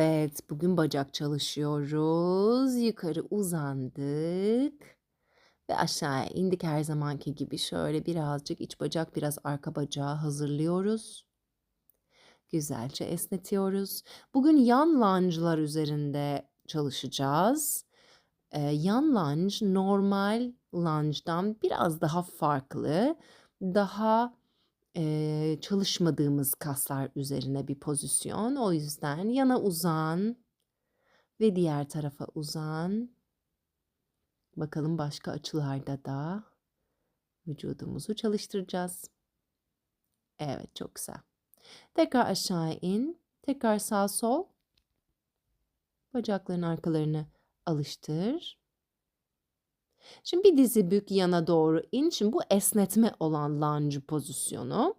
Evet, bugün bacak çalışıyoruz. Yukarı uzandık ve aşağıya indik her zamanki gibi. Şöyle birazcık iç bacak, biraz arka bacağı hazırlıyoruz. Güzelce esnetiyoruz. Bugün yan lunge'lar üzerinde çalışacağız. Eee, yan lunge normal lunge'dan biraz daha farklı, daha, eee, çalışmadığımız kaslar üzerine bir pozisyon. O yüzden yana uzan ve diğer tarafa uzan. Bakalım başka açılarda da vücudumuzu çalıştıracağız. Evet, çok güzel. Tekrar aşağı in. Tekrar sağ sol. Bacakların arkalarını alıştır. Şimdi bir dizi bük yana doğru in. Şimdi bu esnetme olan lunge pozisyonu.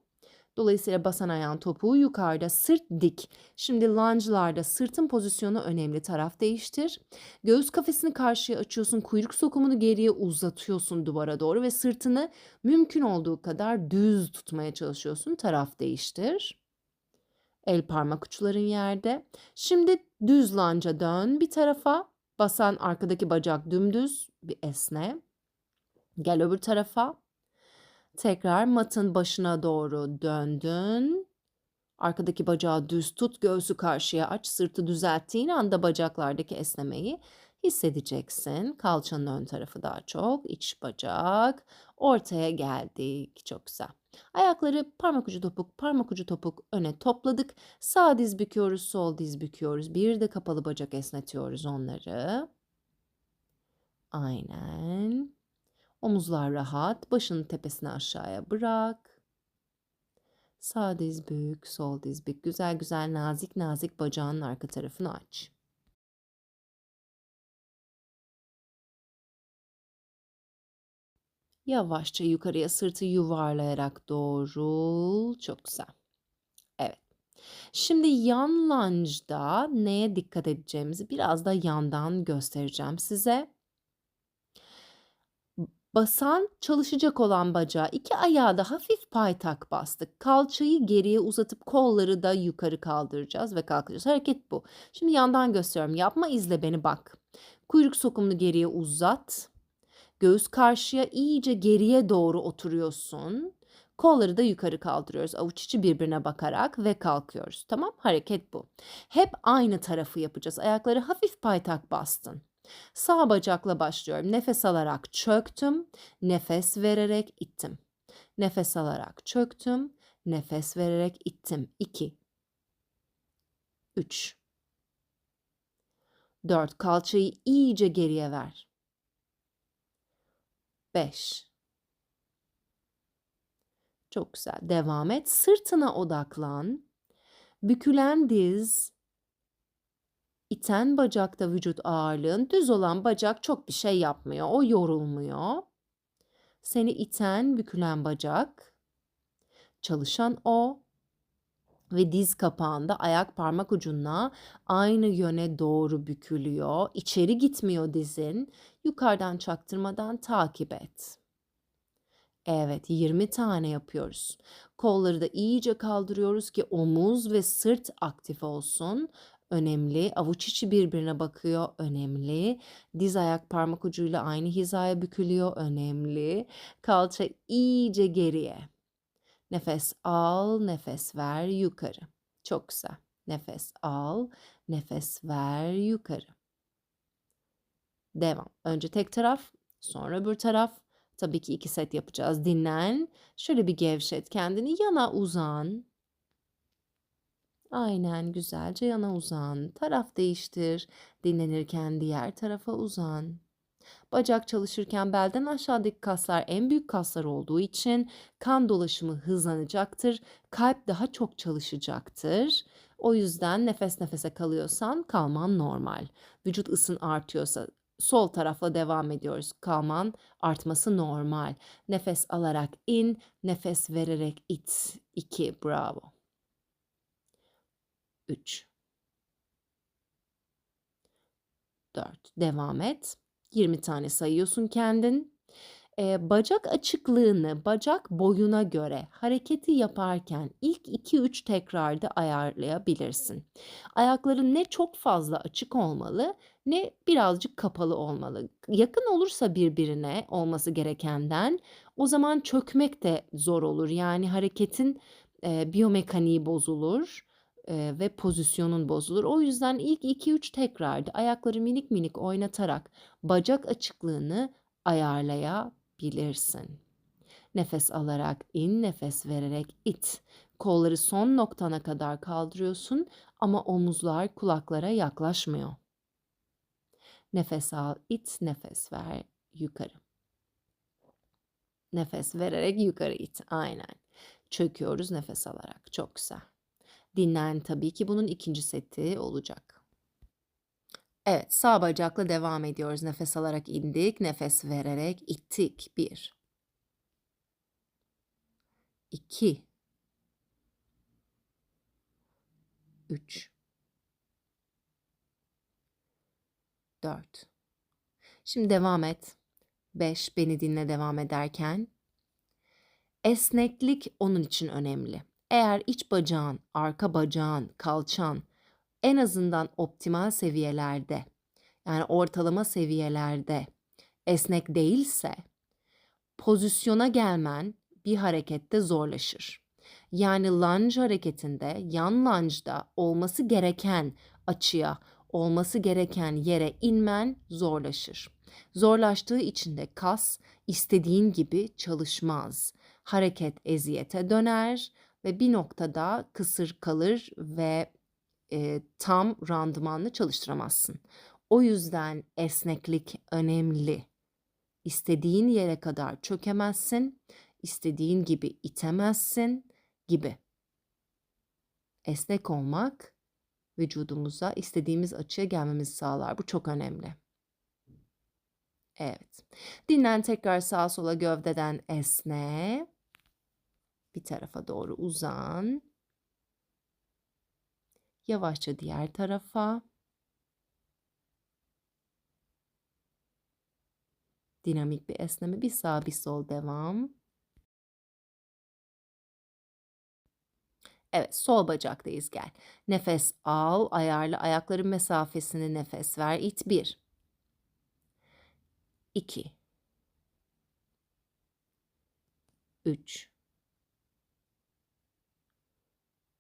Dolayısıyla basan ayağın topuğu yukarıda, sırt dik. Şimdi lunge'larda sırtın pozisyonu önemli. Taraf değiştir. Göğüs kafesini karşıya açıyorsun. Kuyruk sokumunu geriye uzatıyorsun duvara doğru ve sırtını mümkün olduğu kadar düz tutmaya çalışıyorsun. Taraf değiştir. El parmak uçların yerde. Şimdi düz lunge'a dön bir tarafa. Basan arkadaki bacak dümdüz. Bir esne. Gel öbür tarafa. Tekrar matın başına doğru döndün. Arkadaki bacağı düz tut, göğsü karşıya aç, sırtı düzelttiğin anda bacaklardaki esnemeyi hissedeceksin. Kalçanın ön tarafı daha çok, iç bacak. Ortaya geldik. Çok güzel. Ayakları parmak ucu topuk, parmak ucu topuk öne topladık. Sağ diz büküyoruz, sol diz büküyoruz. Bir de kapalı bacak esnetiyoruz onları. Aynen. Omuzlar rahat. Başını tepesine aşağıya bırak. Sağ diz bük, sol diz bük. Güzel güzel nazik nazik bacağının arka tarafını aç. Yavaşça yukarıya sırtı yuvarlayarak doğrul. Çok güzel. Evet. Şimdi yan lunge'da neye dikkat edeceğimizi biraz da yandan göstereceğim size. Basan, çalışacak olan bacağı, iki ayağı da hafif paytak bastık. Kalçayı geriye uzatıp kolları da yukarı kaldıracağız ve kalkacağız. Hareket bu. Şimdi yandan gösteriyorum. Yapma, izle beni bak. Kuyruk sokumunu geriye uzat. Göğüs karşıya iyice geriye doğru oturuyorsun. Kolları da yukarı kaldırıyoruz. Avuç içi birbirine bakarak ve kalkıyoruz. Tamam? Hareket bu. Hep aynı tarafı yapacağız. Ayakları hafif paytak bastın. Sağ bacakla başlıyorum. Nefes alarak çöktüm. Nefes vererek ittim. Nefes alarak çöktüm. Nefes vererek ittim. 2 3 4 Kalçayı iyice geriye ver. 5 Çok güzel. Devam et. Sırtına odaklan. Bükülen diz, iten bacakta vücut ağırlığın, düz olan bacak çok bir şey yapmıyor. O yorulmuyor. Seni iten, bükülen bacak, çalışan o ve diz kapağında ayak parmak ucuna aynı yöne doğru bükülüyor. İçeri gitmiyor dizin. Yukarıdan çaktırmadan takip et. Evet, 20 tane yapıyoruz. Kolları da iyice kaldırıyoruz ki omuz ve sırt aktif olsun. Önemli. Avuç içi birbirine bakıyor. Önemli. Diz ayak parmak ucuyla aynı hizaya bükülüyor. Önemli. Kalça iyice geriye. Nefes al, nefes ver yukarı. Çok güzel. Nefes al, nefes ver yukarı. Devam. Önce tek taraf, sonra öbür taraf. Tabii ki iki set yapacağız. Dinlen. Şöyle bir gevşet kendini. Yana uzan. Aynen güzelce yana uzan. Taraf değiştir. Dinlenirken diğer tarafa uzan. Bacak çalışırken belden aşağıdaki kaslar en büyük kaslar olduğu için kan dolaşımı hızlanacaktır. Kalp daha çok çalışacaktır. O yüzden nefes nefese kalıyorsan kalman normal. Vücut ısın artıyorsa sol tarafla devam ediyoruz. Kalman artması normal. Nefes alarak in, nefes vererek it. 2 bravo. 3 4 devam et. 20 tane sayıyorsun kendin. Eee, bacak açıklığını bacak boyuna göre hareketi yaparken ilk 2-3 tekrarda ayarlayabilirsin. Ayakların ne çok fazla açık olmalı ne birazcık kapalı olmalı. Yakın olursa birbirine olması gerekenden o zaman çökmek de zor olur. Yani hareketin, eee, biyomekaniği bozulur, eee, ve pozisyonun bozulur. O yüzden ilk 2-3 tekrarda ayakları minik minik oynatarak bacak açıklığını ayarlayabilirsin. Nefes alarak in, nefes vererek it. Kolları son noktana kadar kaldırıyorsun ama omuzlar kulaklara yaklaşmıyor. Nefes al, it, nefes ver, yukarı. Nefes vererek yukarı it. Aynen. Çöküyoruz nefes alarak. Çok güzel. Dinlen tabii ki bunun ikinci seti olacak. Evet, sağ bacakla devam ediyoruz. Nefes alarak indik, nefes vererek ittik. 1 2 3 4 Şimdi devam et. 5 beni dinle devam ederken. Esneklik onun için önemli. Eğer iç bacağın, arka bacağın, kalçan en azından optimal seviyelerde yani ortalama seviyelerde esnek değilse pozisyona gelmen bir harekette zorlaşır. Yani lunge hareketinde yan lunge'da olması gereken açıya, olması gereken yere inmen zorlaşır. Zorlaştığı için de kas istediğin gibi çalışmaz. Hareket eziyete döner ve bir noktada kısır kalır ve e, tam randımanlı çalıştıramazsın. O yüzden esneklik önemli. İstediğin yere kadar çökemezsin, istediğin gibi itemezsin gibi. Esnek olmak vücudumuza istediğimiz açıya gelmemizi sağlar. Bu çok önemli. Evet. Dinlen tekrar sağa sola gövdeden esne. Bir tarafa doğru uzan. Yavaşça diğer tarafa. Dinamik bir esneme. Bir sağ bir sol devam. Evet, sol bacaktayız gel. Nefes al, ayarla ayakların mesafesini nefes ver. İt 1. 2. 3.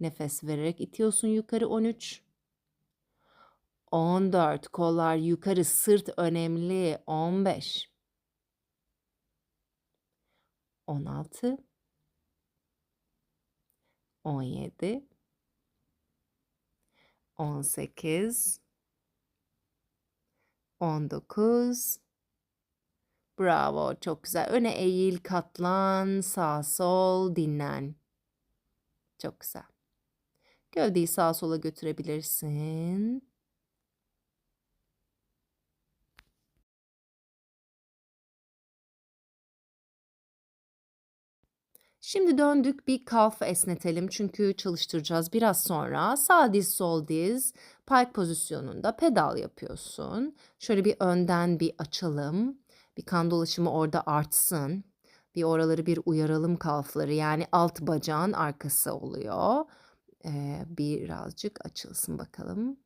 Nefes vererek itiyorsun yukarı 13. 14. Kollar yukarı, sırt önemli. 15. 16. 17. 18. 19. Bravo, çok güzel. Öne eğil, katlan, sağ sol, dinlen. Çok güzel. Gövdeyi sağa sola götürebilirsin. Şimdi döndük bir kalf esnetelim çünkü çalıştıracağız biraz sonra. Sağ diz sol diz pike pozisyonunda pedal yapıyorsun. Şöyle bir önden bir açalım. Bir kan dolaşımı orada artsın. Bir oraları bir uyaralım kalfları yani alt bacağın arkası oluyor. Ee, birazcık açılsın bakalım.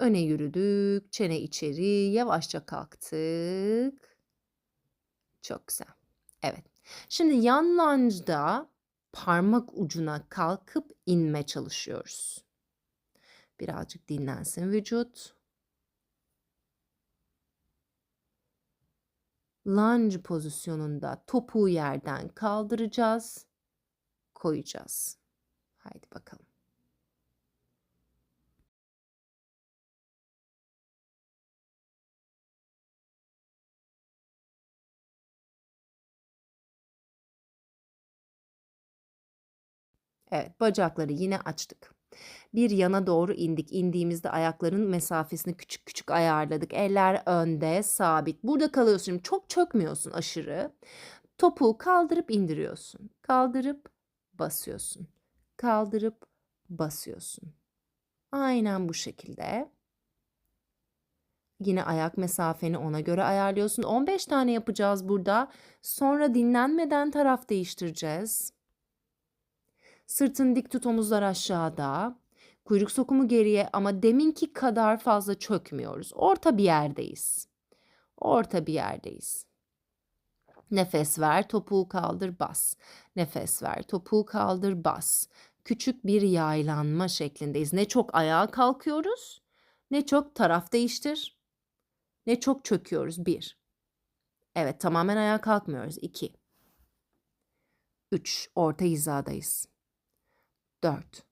Öne yürüdük, çene içeri, yavaşça kalktık. Çok güzel. Evet. Şimdi yan lunge'da parmak ucuna kalkıp inme çalışıyoruz. Birazcık dinlensin vücut. lunge pozisyonunda topuğu yerden kaldıracağız, koyacağız. Haydi bakalım. Evet, bacakları yine açtık. Bir yana doğru indik. İndiğimizde ayakların mesafesini küçük küçük ayarladık. Eller önde, sabit. Burada kalıyorsun. Çok çökmüyorsun aşırı. Topuğu kaldırıp indiriyorsun. Kaldırıp basıyorsun. Kaldırıp basıyorsun. Aynen bu şekilde. Yine ayak mesafeni ona göre ayarlıyorsun. 15 tane yapacağız burada. Sonra dinlenmeden taraf değiştireceğiz. Sırtın dik tut, omuzlar aşağıda. Kuyruk sokumu geriye ama deminki kadar fazla çökmüyoruz. Orta bir yerdeyiz. Orta bir yerdeyiz. Nefes ver, topuğu kaldır, bas. Nefes ver, topuğu kaldır, bas. Küçük bir yaylanma şeklindeyiz. Ne çok ayağa kalkıyoruz, ne çok taraf değiştir, ne çok çöküyoruz. Bir. Evet, tamamen ayağa kalkmıyoruz. İki. Üç. Orta hizadayız. Dört.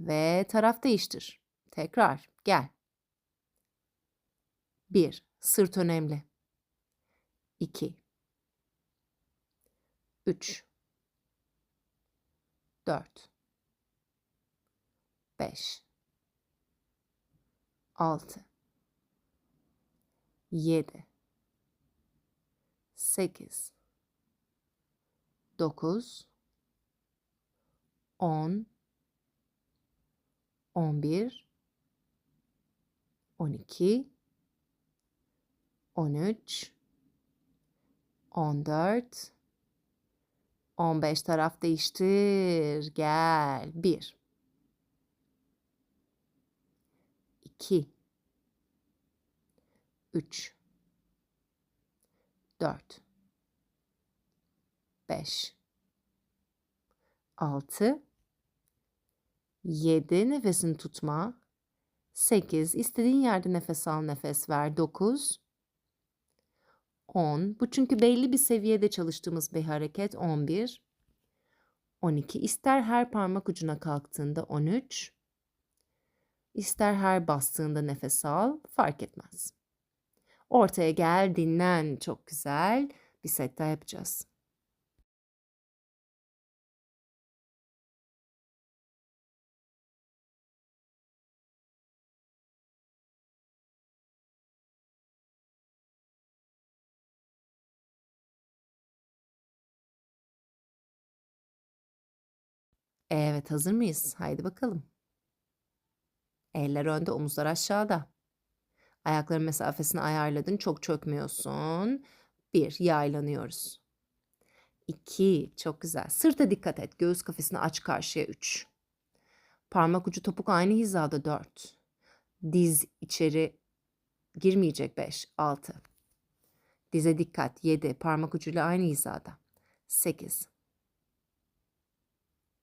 ve taraf değiştir. Tekrar gel. Bir. Sırt önemli. İki. Üç. Dört. Beş. Altı. Yedi. Sekiz. Dokuz. On. On bir. On iki. On üç. On dört. On beş taraf değiştir. Gel. Bir. İki. Üç. Dört. Beş. Altı. Yedi. Nefesini tutma. Sekiz. İstediğin yerde nefes al, nefes ver. Dokuz. On. Bu çünkü belli bir seviyede çalıştığımız bir hareket. On bir. On iki. İster her parmak ucuna kalktığında on üç. İster her bastığında nefes al. Fark etmez. Ortaya gel, dinlen. Çok güzel. Bir set daha yapacağız. Evet, hazır mıyız? Haydi bakalım. Eller önde, omuzlar aşağıda. Ayakların mesafesini ayarladın, çok çökmüyorsun. Bir, yaylanıyoruz. İki, çok güzel. Sırta dikkat et, göğüs kafesini aç karşıya. Üç. Parmak ucu topuk aynı hizada. Dört. Diz içeri girmeyecek. Beş, altı. Dize dikkat. Yedi, parmak ucuyla aynı hizada. Sekiz.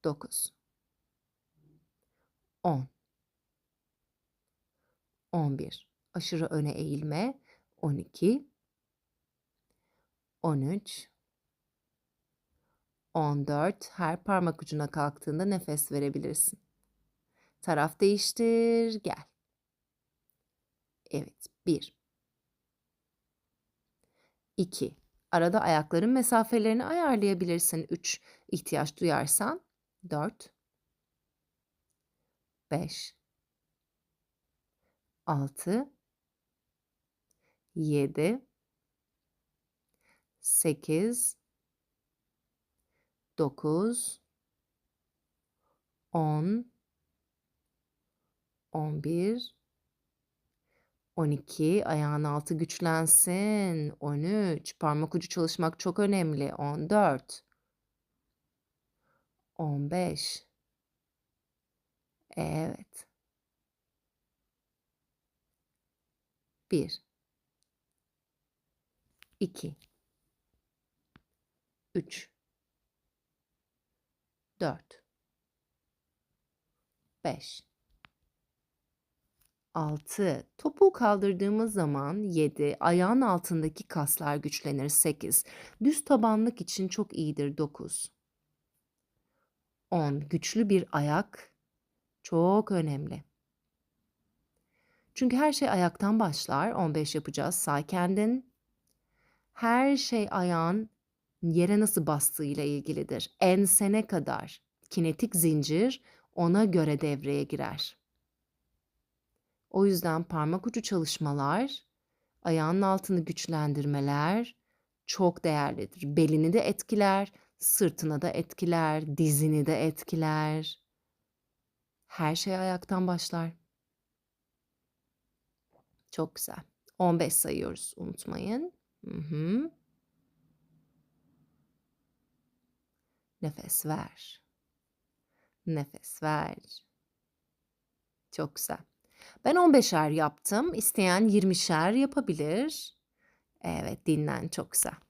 Dokuz. On. On bir. Aşırı öne eğilme. On iki. On üç. On dört. Her parmak ucuna kalktığında nefes verebilirsin. Taraf değiştir. Gel. Evet. Bir. İki. Arada ayakların mesafelerini ayarlayabilirsin. Üç. ihtiyaç duyarsan. Dört. Beş. Altı. Yedi. Sekiz. Dokuz. On. On bir. On iki. Ayağın altı güçlensin. On üç. Parmak ucu çalışmak çok önemli. On dört. On beş. Evet. Bir. İki. Üç. Dört. 5 6 Topuğu kaldırdığımız zaman 7 Ayağın altındaki kaslar güçlenir 8 Düz tabanlık için çok iyidir 9 10 Güçlü bir ayak çok önemli. Çünkü her şey ayaktan başlar. 15 yapacağız. Say kendin. Her şey ayağın yere nasıl bastığıyla ilgilidir. Ensene kadar kinetik zincir ona göre devreye girer. O yüzden parmak ucu çalışmalar, ayağın altını güçlendirmeler çok değerlidir. Belini de etkiler, sırtına da etkiler, dizini de etkiler. Her şey ayaktan başlar. Çok güzel. 15 sayıyoruz unutmayın. Hı hı. Nefes ver. Nefes ver. Çok güzel. Ben 15'er yaptım. İsteyen 20'şer yapabilir. Evet, dinlen. Çok güzel.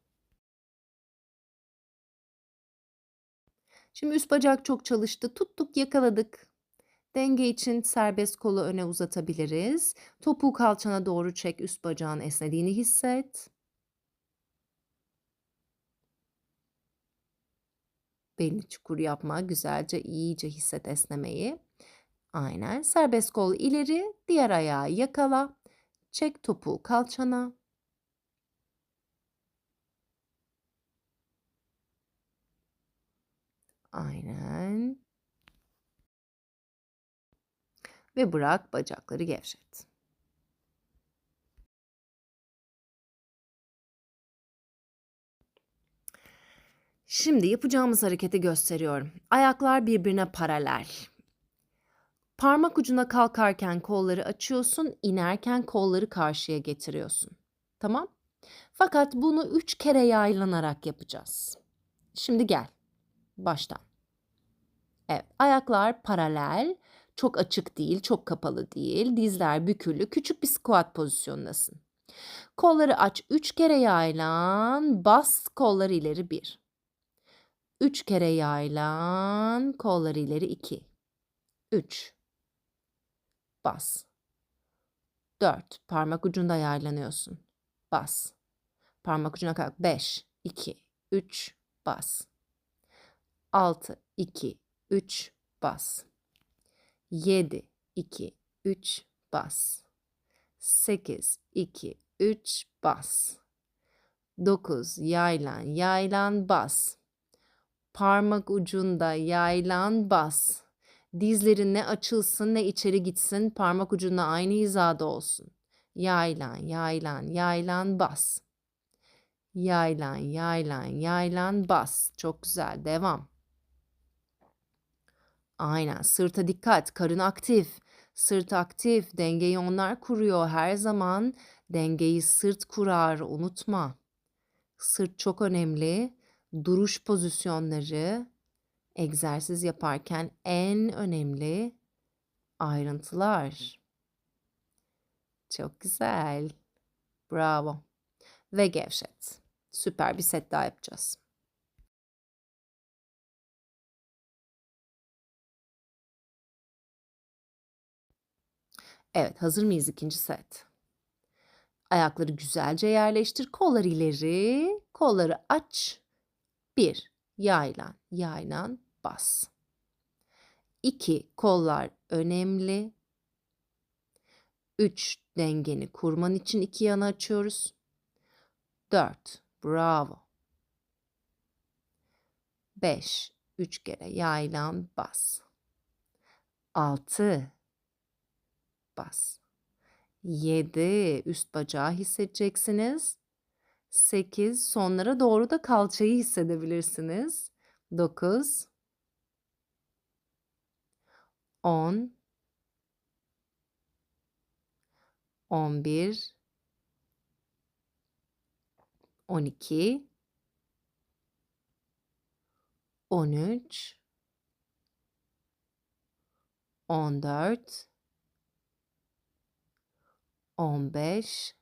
Şimdi üst bacak çok çalıştı. Tuttuk, yakaladık. Denge için serbest kolu öne uzatabiliriz. Topuğu kalçana doğru çek, üst bacağın esnediğini hisset. Belini çukur yapma, güzelce iyice hisset esnemeyi. Aynen. Serbest kol ileri, diğer ayağı yakala. Çek topuğu kalçana. Aynen. Ve bırak bacakları gevşet. Şimdi yapacağımız hareketi gösteriyorum. Ayaklar birbirine paralel. Parmak ucuna kalkarken kolları açıyorsun, inerken kolları karşıya getiriyorsun. Tamam? Fakat bunu üç kere yaylanarak yapacağız. Şimdi gel. Baştan. Evet, ayaklar paralel, çok açık değil, çok kapalı değil. Dizler bükülü, küçük bir squat pozisyondasın. Kolları aç, üç kere yaylan, bas kolları ileri bir. Üç kere yaylan, kolları ileri iki. Üç. Bas. Dört. Parmak ucunda yaylanıyorsun. Bas. Parmak ucuna kalk. Beş. iki, Üç. Bas. Altı. iki, Üç. Bas. Yedi. iki, Üç. Bas. Sekiz. iki, Üç. Bas. Dokuz. Yaylan. Yaylan. Bas. Parmak ucunda yaylan. Bas. Dizlerin ne açılsın ne içeri gitsin parmak ucuna aynı hizada olsun. Yaylan, yaylan, yaylan, bas. Yaylan, yaylan, yaylan, bas. Çok güzel. Devam. Aynen. Sırta dikkat. Karın aktif. Sırt aktif. Dengeyi onlar kuruyor. Her zaman dengeyi sırt kurar. Unutma. Sırt çok önemli. Duruş pozisyonları egzersiz yaparken en önemli ayrıntılar. Çok güzel. Bravo. Ve gevşet. Süper bir set daha yapacağız. Evet, hazır mıyız ikinci set? Ayakları güzelce yerleştir. Kolları ileri, kolları aç. Bir, yaylan, yaylan, bas. 2. Kollar önemli. 3. Dengeni kurman için iki yana açıyoruz. 4. Bravo. 5. 3 kere yaylan bas. 6. Bas. 7. Üst bacağı hissedeceksiniz. 8. Sonlara doğru da kalçayı hissedebilirsiniz. 9 on, on bir, on iki, on üç, on dört, on beş,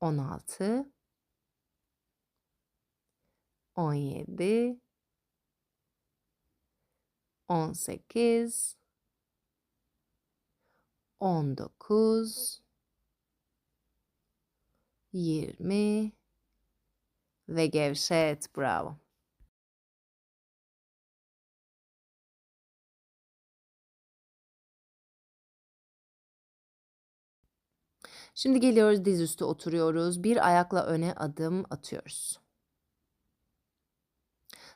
on altı, on yedi, 18 19 20 ve gevşet. Bravo. Şimdi geliyoruz dizüstü oturuyoruz. Bir ayakla öne adım atıyoruz.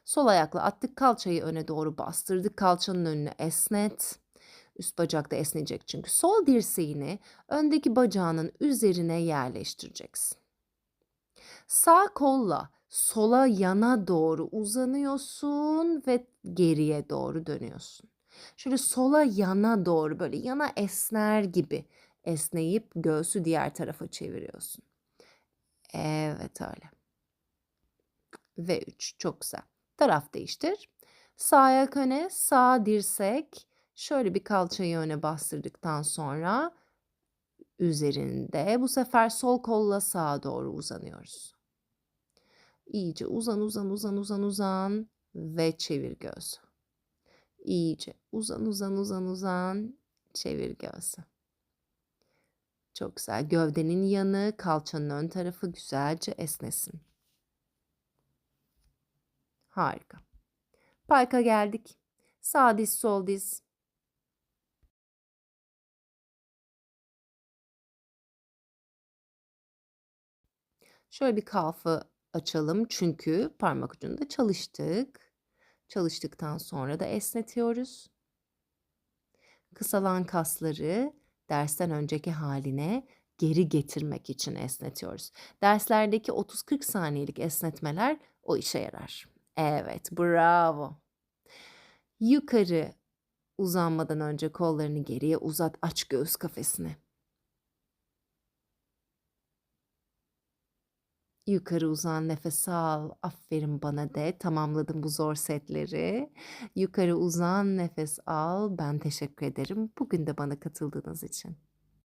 Sol ayakla attık kalçayı öne doğru bastırdık. Kalçanın önüne esnet. Üst bacak da esneyecek çünkü. Sol dirseğini öndeki bacağının üzerine yerleştireceksin. Sağ kolla sola yana doğru uzanıyorsun ve geriye doğru dönüyorsun. Şöyle sola yana doğru böyle yana esner gibi esneyip göğsü diğer tarafa çeviriyorsun. Evet öyle. Ve 3 çok güzel. Taraf değiştir. Sağ ayak öne, sağ dirsek. Şöyle bir kalçayı öne bastırdıktan sonra üzerinde bu sefer sol kolla sağa doğru uzanıyoruz. İyice uzan uzan uzan uzan uzan ve çevir göğsü. İyice uzan uzan uzan uzan çevir göğsü. Çok güzel. Gövdenin yanı, kalçanın ön tarafı güzelce esnesin. Harika. Parka geldik. Sağ diz, sol diz. Şöyle bir kalfı açalım çünkü parmak ucunda çalıştık. Çalıştıktan sonra da esnetiyoruz. Kısalan kasları dersten önceki haline geri getirmek için esnetiyoruz. Derslerdeki 30-40 saniyelik esnetmeler o işe yarar. Evet, bravo. Yukarı uzanmadan önce kollarını geriye uzat, aç göğüs kafesini. Yukarı uzan, nefes al. Aferin bana de. Tamamladım bu zor setleri. Yukarı uzan, nefes al. Ben teşekkür ederim bugün de bana katıldığınız için.